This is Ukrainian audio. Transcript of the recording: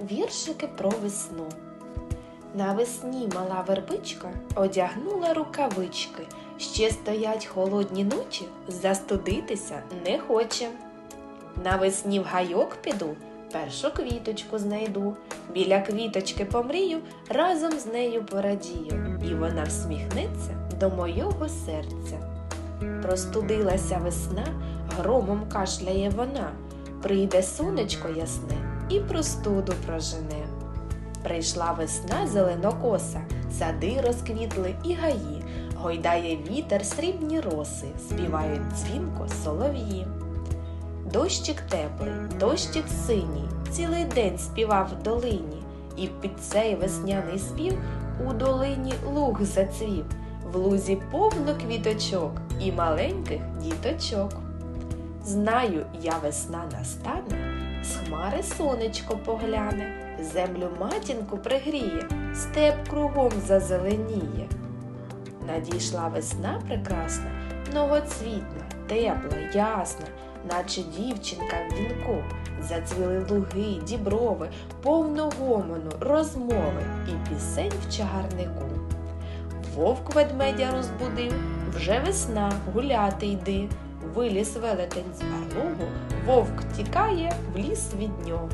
Віршики про весну. Навесні мала вербичка одягнула рукавички. Ще стоять холодні ночі, застудитися не хоче. Навесні в гайок піду, першу квіточку знайду. Біля квіточки помрію, разом з нею порадію, і вона всміхнеться до мого серця. Простудилася весна, громом кашляє вона. Прийде сонечко ясне і простуду прожене. Прийшла весна зеленокоса, сади розквітли і гаї, гойдає вітер срібні роси, співають дзвінко солов'ї. Дощик теплий, дощик синій, цілий день співав в долині, і під цей весняний спів у долині луг зацвів, в лузі повно квіточок і маленьких діточок. Знаю, я весна настане, з хмари сонечко погляне, землю матінку пригріє, степ кругом зазеленіє. Надійшла весна прекрасна, многоцвітна, тепла, ясна, наче дівчинка в вінку. Зацвіли луги, діброви, повно гомону, розмови і пісень в чагарнику. Вовк ведмедя розбудив, вже весна, гуляти йди. Виліз велетень з барлогу, вовк тікає в ліс від нього.